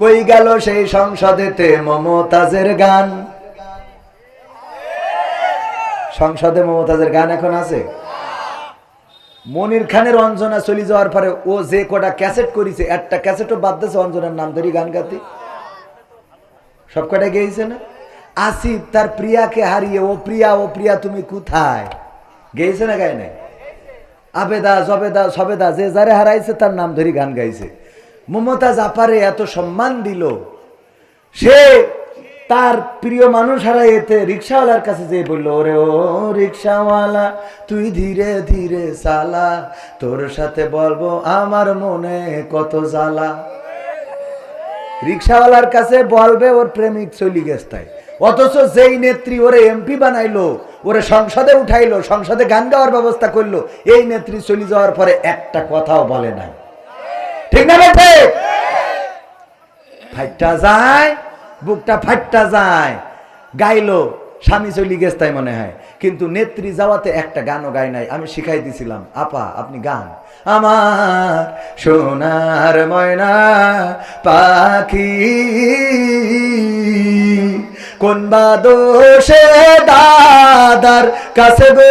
কই গেল সেই সংসদেতে মমতাজের গান? সংসদে মমতাজের গান এখন আছে? মনির খানের অঞ্জনা চলে যাওয়ার পরে ও যে কটা ক্যাসেট করেছে, একটা ক্যাসেটও বাদ দিয়েছে, অঞ্জনার নাম ধরি গান গাতে। সব কটা গেয়েছে না? আসিফ তার প্রিয়াকে হারিয়ে, ও প্রিয়া ও প্রিয়া, তুমি কোথায়? গেয়েছে না গায় নাই? আবেদা, জবেদা, সবেদা, যে যারে হারাইছে তার নাম ধরি গান গাইছে। মমতাজ আপারে এত সম্মান দিল। সে তার প্রিয় মানুষ হারাই এতে রিক্সাওয়ালার কাছে যে বলল, ওরে ও রিক্সাওয়ালা, তুই ধীরে ধীরে চালা। তোর সাথে বলব, আমার মনে কত জ্বালা। রিক্সাওয়ালার কাছে বলবে, ওর প্রেমিক চলি গেছে অথচ যেই নেত্রী ওরে এমপি বানাইলো, ওরে সংসদে উঠাইলো, সংসদে গান গাওয়ার ব্যবস্থা করল, এই নেত্রী চলে যাওয়ার পরে একটা কথাও বলে নাই। ঠিক না বেঠে ফাইটটা যায়, বুকটা ফাইটটা যায়। গাইলো, স্বামী চলি গেছে তাই মনে হয়। কিন্তু নেত্রী যাওয়াতে একটা গানও গাই নাই, আমি শিখাই দিছিলাম। আপা, আপনি গান। আমার সোনার ময়না পাখি, কোন বা দোষে দাদার কাছে গো?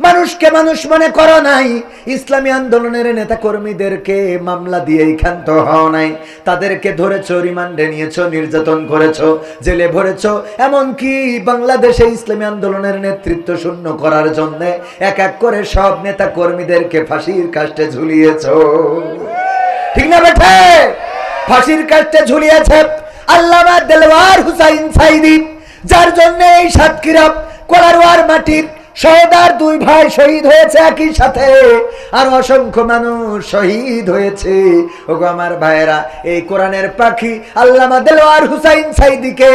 মানুষকে মানুষ মনে করো নাই। ইসলামী আন্দোলনের নেতা কর্মীদেরকে মামলা দিয়েই ক্ষান্ত হও নাই। তাদেরকে ধরেছ, রিমান্ডে নিয়েছ, নির্যাতন করেছ, জেলে ভরেছ। এমনকি বাংলাদেশে ইসলামী আন্দোলনের নেতৃত্ব শূন্য করার জন্য এক এক করে সব নেতা কর্মীদেরকে ফাঁসির কাষ্টে ঝুলিয়েছ। ঠিক না বেঠে? ফাঁসির কাষ্টে ঝুলিয়েছে আল্লামা দেলওয়ার হুসাইন সাইদি, যার জন্য এই সাতক্ষীরা কোলারওয়ার মাটির সহদার দুই ভাই শহীদ হয়েছে একই সাথে, আর অসংখ্য মানুষ শহীদ হয়েছে। ওগো আমার ভাইয়েরা, এই কোরআনের পাখি আল্লামা দেলোয়ার হুসাইন সাইদিকে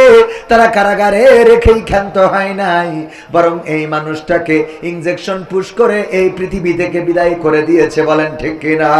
তারা কারাগারে রেখেই ক্ষান্ত হয় নাই, বরং এই মানুষটাকে ইঞ্জেকশন পুশ করে এই পৃথিবী থেকে বিদায় করে দিয়েছে, বলেন ঠিক কিনা?